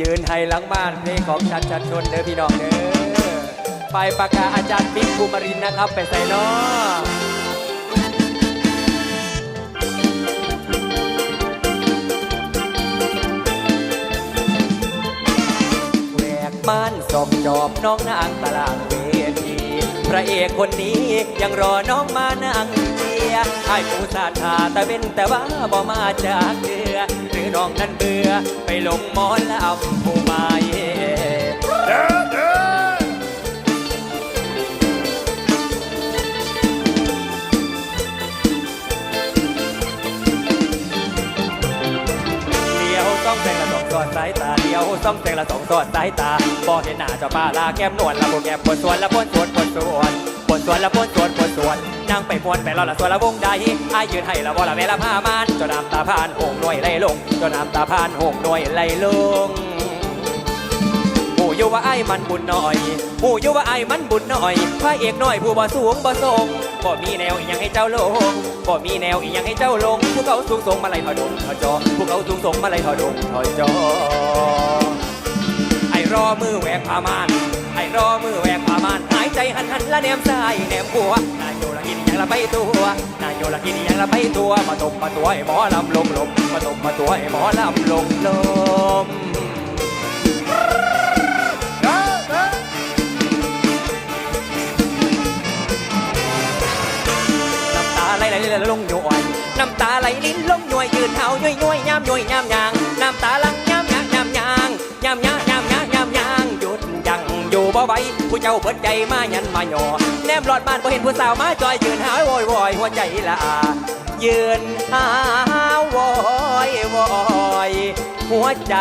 ยืนให้หลังบ้านเพลงของชัดชัดชนเด้อพี่น้องเด้อไปประกาศอาจารย์บิ๊กภูมิรินนะครับ ไปใส่นาะแหวกบ้านสอบจอบน้องนางตลาดเวทีพระเอกคนนี้ยังรอน้องมานั่งเชียไอ้ผู้สาทาแต่เป็นแต่ว่าบ่มาจากเดือ น้องนั้นเบื่อไปหลงหมอนลำผู้มาเย่เด้อเด้อเดียวต้องแจงละสองสอดสายตาเดียวต้องแจงละสองสอดสายตาบ่เห็นหน้าเจ้าป้าลาแก้มนวลละโบแก้มปวดสวนละปนสวนปนสวน สวนละปนสวนปนสวนนั่งไปมวนไปรอละสวนละวงใดอายยืนให้ละบ่ละเวลาพามันเจาน้ำตาพานหงหน่วยไหลลงเจาน้ำตาพานหงหน่วยไหลลงหูอยู่ว่าไอ้มันบุญหน่อยหูอยู่ว่าไอ้มันบุญหน่อยพระเอกหน่อยผู้บ่สูงบ่ทรงบ่มีแนวอีหยังให้เจ้าลงบ่มีแนวอีหยังให้เจ้าลงผู้เขาสูงส่งมาไล่ถอดงถอดจอผู้เขาสูงส่งมาไล่ถอดงถอดจอไอ้รอมือแหวกผ้ามานไอ้รอมือแหวก ใจหันหันละแนมซ้ายแนมขวานายโยละกินอย่างละไปตัวนายโยละกินอย่างละไปตัวมาตบมาตัวไอ้หมอลำลงลมมาตบมาตัวไอ้หมอลำลงลมน้ำตาไหลไหลไหลลงหน่วยน้ำตาไหลลิ้นลงหน่วยยืนเท้าย่อยย่อยยามย่อยยามยาง ไหวผู้เจ้าเปิดใจมายันมาหย่อแนมหลอดบ้านพอเห็นผู้สาวมาจอยยืนหาวโวยวอยหัวใจละอายืนหาวโวยวอยหัวใจ